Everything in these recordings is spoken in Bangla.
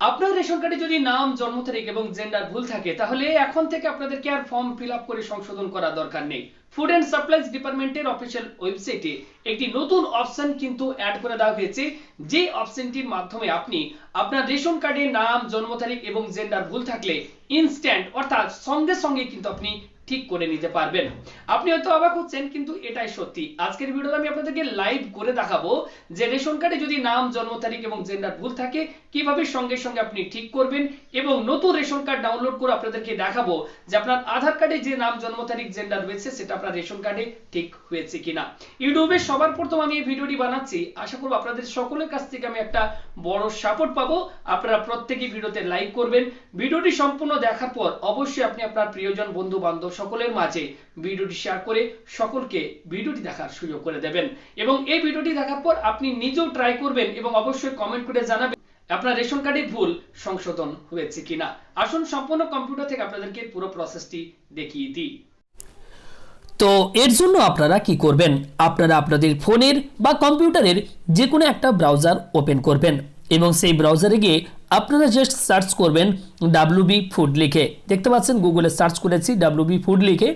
আপনার রেশন কার্ডে যদি নাম, জন্ম তারিখ এবং জেন্ডার ভুল থাকে, তাহলে এখন থেকে আপনাদেরকে আর ফর্ম ফিল আপ করে সংশোধন করার দরকার নেই। ফুড অ্যান্ড সাপ্লাইজ ডিপার্টমেন্টের অফিসিয়াল ওয়েবসাইটে একটি নতুন অপশন কিন্তু অ্যাড করে দেওয়া হয়েছে। যে অপশনটির মাধ্যমে আপনি আপনার রেশন কার্ডে নাম, জন্ম তারিখ এবং জেন্ডার ভুল থাকলে ইনস্ট্যান্ট অর্থাৎ সঙ্গে সঙ্গে কিন্তু আপনি ঠিক করে নিতে পারবেন। আপনি হয়তো অবাক হচ্ছেন, কিন্তু এটাই সত্যি। আজকের ভিডিওতে আমি আপনাদেরকে লাইভ করে দেখাবো যে রেশন কার্ডে যদি নাম, জন্ম তারিখ এবং জেন্ডার ভুল থাকে, কীভাবে সঙ্গে সঙ্গে আপনি ঠিক করবেন এবং নতুন রেশন কার্ড ডাউনলোড করে আপনাদেরকে দেখাবো যে আপনার আধার কার্ডে যে নাম, জন্ম তারিখ জেন্ডার রয়েছে, সেটা আপনার রেশন কার্ডে ঠিক হয়েছে কিনা। ইউটিউবে সবার প্রথম আমি এই ভিডিওটি বানাচ্ছি। আশা করব আপনাদের সকলের কাছ থেকে আমি একটা বড় সাপোর্ট পাবো। আপনারা প্রত্যেকেই ভিডিওতে লাইক করবেন। ভিডিওটি সম্পূর্ণ দেখার পর অবশ্যই আপনি আপনার প্রিয়জন বন্ধু বান্ধব সকলের মাঝে ভিডিওটি শেয়ার করে সকলকে ভিডিওটি দেখার সুযোগ করে দেবেন। এবং এই ভিডিওটি দেখার পর আপনি নিজেও ট্রাই করবেন এবং অবশ্যই কমেন্ট করে জানাবেন, আপনার রেশন কার্ডে ভুল সংশোধন হয়েছে কিনা। আসুন সম্পূর্ণ কম্পিউটার থেকে আপনাদেরকে পুরো প্রসেসটি দেখিয়ে দিই। তো এর জন্য আপনারা কি করবেন? আপনারা আপনাদের ফোনের বা কম্পিউটারের যে কোনো একটা ব্রাউজার ওপেন করবেন এবং সেই ব্রাউজারে গিয়ে আপনারা জাস্ট সার্চ করবেন ডাব্লুবি ফুড লিখে। দেখতে পাচ্ছেন গুগলে সার্চ করেছি ডাব্লুবি ফুড লিখে।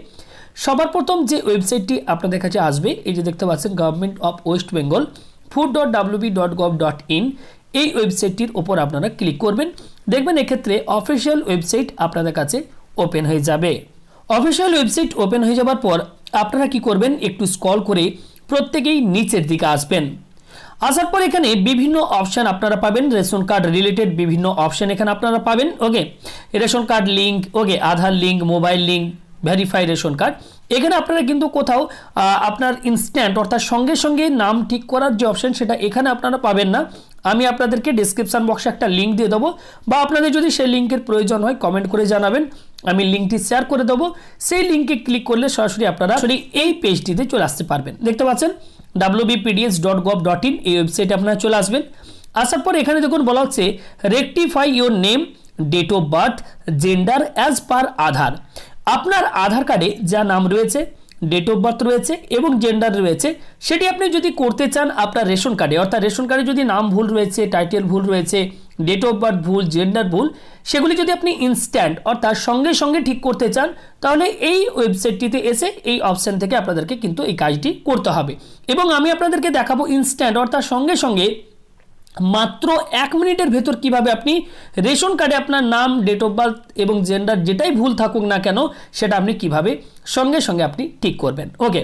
সবার প্রথম যে ওয়েবসাইটটি আপনাদের কাছে আসবে, এই যে দেখতে পাচ্ছেন government of West Bengal food dot WB dot gov dot in এই ওয়েবসাইটটির ওপর আপনারা ক্লিক করবেন। দেখবেন এক্ষেত্রে অফিসিয়াল ওয়েবসাইট আপনাদের কাছে ওপেন হয়ে যাবে। অফিসিয়াল ওয়েবসাইট ওপেন হয়ে যাবার পর আপনারা কি করবেন, একটু স্কল করে প্রত্যেকেই নিচের দিকে আসবেন। আসার পর এখানে বিভিন্ন অপশান আপনারা পাবেন। রেশন কার্ড রিলেটেড বিভিন্ন অপশান এখানে আপনারা পাবেন। Okay ration card link okay Aadhaar link mobile link verify ration card এখানে আপনারা কিন্তু কোথাও আপনার ইনস্ট্যান্ট অর্থাৎ সঙ্গে সঙ্গে নাম ঠিক করার যে অপশান সেটা এখানে আপনারা পাবেন না। আমি আপনাদেরকে ডিসক্রিপশান বক্সে একটা লিঙ্ক দিয়ে দেবো বা আপনাদের যদি সেই লিঙ্কের প্রয়োজন হয় কমেন্ট করে জানাবেন। আমি লিঙ্কটি শেয়ার করে দেবো। সেই লিঙ্কে ক্লিক করলে সরাসরি আপনারা সরাসরি এই পেজটিতে চলে আসতে পারবেন। দেখতে পাচ্ছেন? WBPDS dot gov dot in এই ওয়েবসাইটে আপনারা চলে আসবেন। আসার পর এখানে দেখুন বলা হচ্ছে rectify your name date of birth gender as per Aadhaar. আপনার আধার কার্ডে যা নাম রয়েছে ডেট অফ বার্থ রয়েছে এবং জেন্ডার রয়েছে, সেটি আপনি যদি করতে চান আপনার রেশন কার্ডে অর্থাৎ রেশন কার্ডে যদি নাম ভুল রয়েছে টাইটেল ভুল রয়েছে ডেট অফ বার্থ ভুল জেন্ডার ভুল, সেগুলি যদি আপনি ইনস্ট্যান্ট অর্থাৎ সঙ্গে সঙ্গে ঠিক করতে চান, তাহলে এই ওয়েবসাইটটিতে এসে এই অপশান থেকে আপনাদেরকে কিন্তু এই কাজটি করতে হবে। এবং আমি আপনাদেরকে দেখাবো ইনস্ট্যান্ট অর্থাৎ সঙ্গে সঙ্গে মাত্র এক মিনিটের ভেতর কীভাবে আপনি রেশন কার্ডে আপনার নাম ডেট অফ বার্থ এবং জেন্ডার যেটাই ভুল থাকুক না কেন, সেটা আপনি কীভাবে সঙ্গে সঙ্গে আপনি ঠিক করবেন। ওকে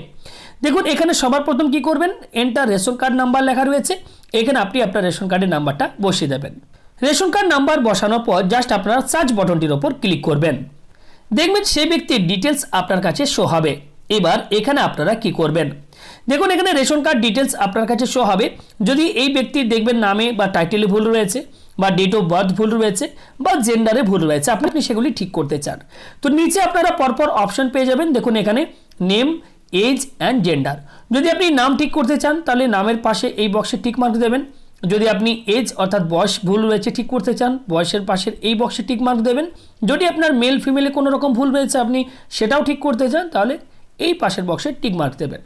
দেখুন, এখানে সবার প্রথম কি করবেন? এন্টার রেশন কার্ড নাম্বার লেখা রয়েছে। এখানে আপনি আপনার রেশন কার্ডের নাম্বারটা বসিয়ে দেবেন। রেশন কার্ড নাম্বার বসানোর পর জাস্ট আপনারা সার্চ বটনটির ওপর ক্লিক করবেন। দেখবেন সেই ব্যক্তির ডিটেলস আপনার কাছে শো হবে। এবার এখানে আপনারা কি করবেন? দেখুন, এখানে রেশন কার্ড ডিটেলস আপনার কাছে শো হবে। যদি এই ব্যক্তির দেখবেন নামে বা টাইটেলে ভুল রয়েছে, বা ডেট অফ বার্থ ভুল রয়েছে, বা জেন্ডারে ভুল রয়েছে, আপনি সেগুলি ঠিক করতে চান। তো নিচে আপনারা পরপর অপশন পেয়ে যাবেন। দেখুন, এখানে নেম এজ অ্যান্ড জেন্ডার যদি আপনি নাম ঠিক করতে চান, তাহলে নামের পাশে এই বক্সে টিক মার্ক দেবেন। যদি আপনি এজ অর্থাৎ বয়স ভুল রয়েছে, ঠিক করতে চান, বয়সের পাশের এই বক্সে টিক মার্ক দেবেন। যদি আপনার মেল ফিমেলে কোনো রকম ভুল রয়েছে, আপনি সেটাও ঠিক করতে চান, তাহলে এই পাশের বক্সে টিক মার্ক দেবেন।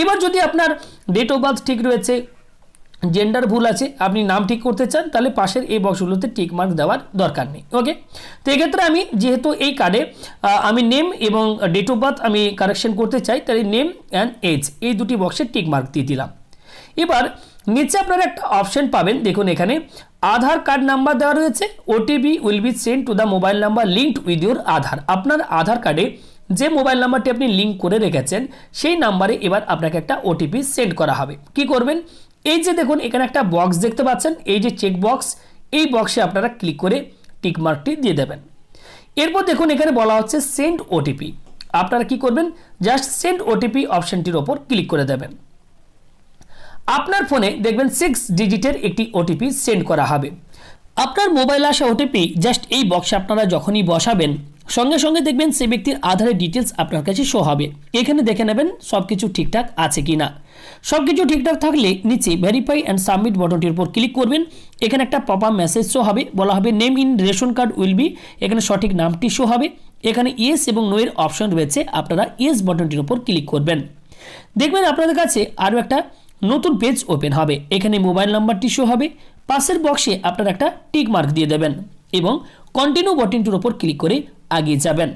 এবার যদি আপনার ডেট অফ বার্থ ঠিক রয়েছে জেন্ডার ভুল আছে, আপনি নাম ঠিক করতে চান, তাহলে পাশের এই বক্সগুলোতে টিক মার্ক দেওয়ার দরকার নেই ওকে তো এক্ষেত্রে আমি যেহেতু এই কার্ডে আমি নেম এবং ডেট অফ বার্থ আমি কারেকশন করতে চাই, তাহলে নেম অ্যান্ড এজ এই দুটি বক্সে টিক মার্ক দিয়ে দিলাম। এবার নিচে আপনারা একটা অপশন পাবেন, দেখুন এখানে, আধার কার্ড নাম্বার দেওয়া রয়েছে OTP will be send to the mobile number linked with your Aadhaar. আপনার আধার কার্ডে যে মোবাইল নাম্বারটি আপনি লিঙ্ক করে রেখেছেন, সেই নাম্বারে এবার আপনাকে একটা ওটিপি সেন্ড করা হবে। কি করবেন? এই যে দেখুন, এখানে একটা বক্স দেখতে পাচ্ছেন। এই যে চেক বক্স, এই বক্সে আপনারা ক্লিক করে টিকমার্কটি দিয়ে দেবেন। এরপর দেখুন, এখানে বলা হচ্ছে সেন্ড ওটিপি আপনারা কি করবেন? জাস্ট সেন্ড ওটিপি অপশনটির ওপর ক্লিক করে দেবেন। আপনার ফোনে দেখবেন সিক্স ডিজিটের একটি ওটিপি সেন্ড করা হবে। আপনার মোবাইল আসা ওটিপি জাস্ট এই বক্সে আপনারা যখনই বসাবেন সঙ্গে সঙ্গে দেখবেন সেই ব্যক্তির আধারের ডিটেলস আপনার কাছে শো হবে। এখানে দেখে নেবেন সব কিছু ঠিকঠাক আছে কি না সব কিছু ঠিকঠাক থাকলে নিচে ভেরিফাই অ্যান্ড সাবমিট বটনটির উপর ক্লিক করবেন। এখানে একটা পপ মেসেজ শো হবে, বলা হবে name in ration card will be এখানে সঠিক নামটি শো হবে। এখানে ইয়েস এবং নো এর অপশন রয়েছে, আপনারা ইয়েস বটনটির উপর ক্লিক করবেন। দেখবেন আপনাদের কাছে আরও একটা নতুন পেজ ওপেন হবে। এখানে মোবাইল নাম্বারটি শো হবে। পাশের বক্সে আপনারা একটা টিক মার্ক দিয়ে দেবেন এবং কন্টিনিউ বটনটির ওপর ক্লিক করে আগিয়ে যাবেন।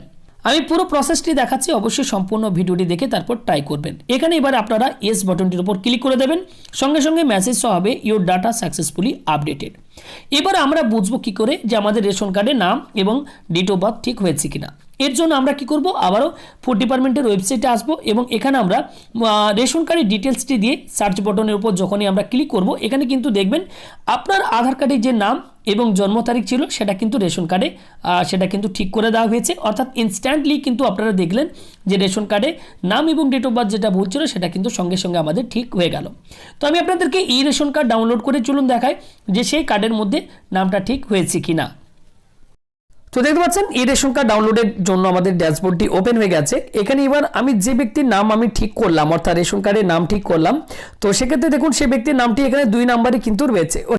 আমি পুরো প্রসেসটি দেখাচ্ছি, অবশ্যই সম্পূর্ণ ভিডিওটি দেখে তারপর ট্রাই করবেন। এখানে এবার আপনারা এস বটনটির উপর ক্লিক করে দেবেন। সঙ্গে সঙ্গে মেসেজ সহ হবে ইউর ডাটা সাকসেসফুলি আপডেটেড এবার আমরা বুঝব কি করে যে আমাদের রেশন কার্ডে নাম এবং ডেট অফ বার্থ ঠিক হয়েছে কিনা। এর জন্য আমরা কি করব? আবারও ফুড ডিপার্টমেন্টের ওয়েবসাইটে আসব এবং এখানে আমরা রেশন কার্ডের ডিটেলসটি দিয়ে সার্চ বটনের উপর যখনই আমরা ক্লিক করব, এখানে কিন্তু দেখবেন আপনার আধার কার্ডে যে নাম এবং জন্ম তারিখ ছিল, সেটা কিন্তু রেশন কার্ডে সেটা কিন্তু ঠিক করে দেওয়া হয়েছে। অর্থাৎ ইনস্ট্যান্টলি কিন্তু আপনারা দেখলেন যে রেশন কার্ডে নাম এবং ডেট অফ বার্থ যেটা ভুল ছিল, সেটা কিন্তু সঙ্গে সঙ্গে আমাদের ঠিক হয়ে গেল। তো আমি আপনাদেরকে এই রেশন কার্ড ডাউনলোড করে চলুন দেখাই যে সেই কার্ডের মধ্যে নামটা ঠিক হয়েছে কিনা। তো দেখতে পাচ্ছেন, এই রেশন কার্ড ডাউনলোডের জন্য আমাদের ড্যাশবোর্ডটি ওপেন হয়ে গেছে। এখানে এবার আমি যে ব্যক্তির নাম আমি ঠিক করলাম, অর্থাৎ রেশন কার্ডের নাম ঠিক করলাম, তো সেক্ষেত্রে দেখুন সেই ব্যক্তির নামটি এখানে দুই নাম্বারে কিন্তু রয়েছে।